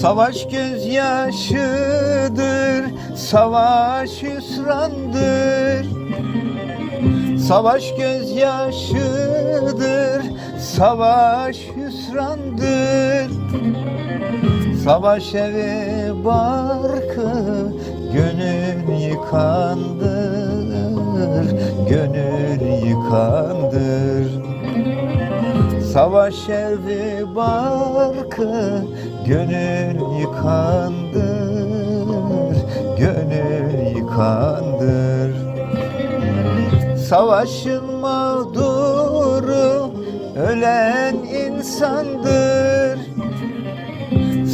Savaş gözyaşıdır, savaş hüsrandır. Savaş gözyaşıdır, savaş hüsrandır. Savaş evi barkı, gönül yıkandır, gönül yıkandır. Savaş evi barkı gönül yıkandır Gönül yıkandır. Savaşın mağduru ölen insandır.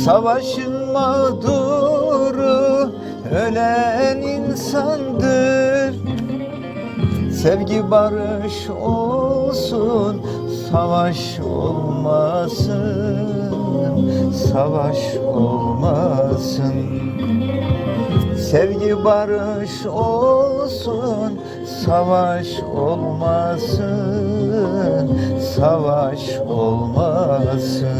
Savaşın mağduru ölen insandır. Sevgi barış olsun, savaş olmasın, savaş olmasın. Sevgi barış olsun, savaş olmasın, savaş olmasın.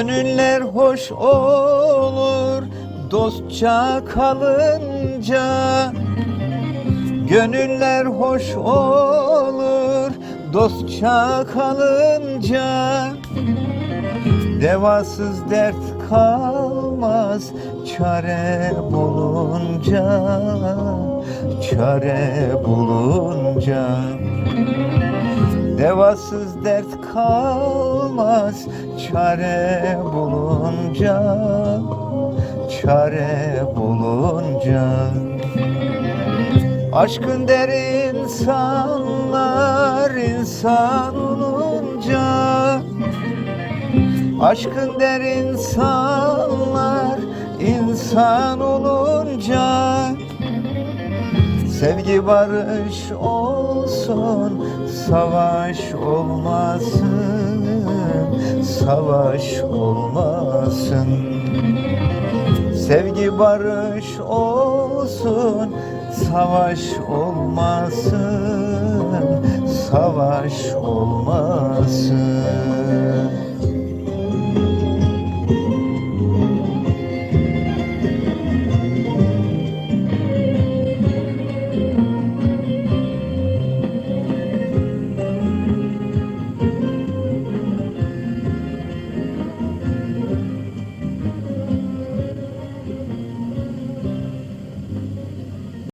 Gönüller hoş olur dostça kalınca. Gönüller hoş olur dostça kalınca. Devasız dert kalmaz çare bulunca Çare bulunca Devasız dert kalmaz çare bulunca Çare bulunca. Aşkın der insanlar insan olunca. Aşkın der insanlar insan olunca Sevgi barış olsun, savaş olmasın, savaş olmasın. Sevgi barış olsun, savaş olmasın, savaş olmasın.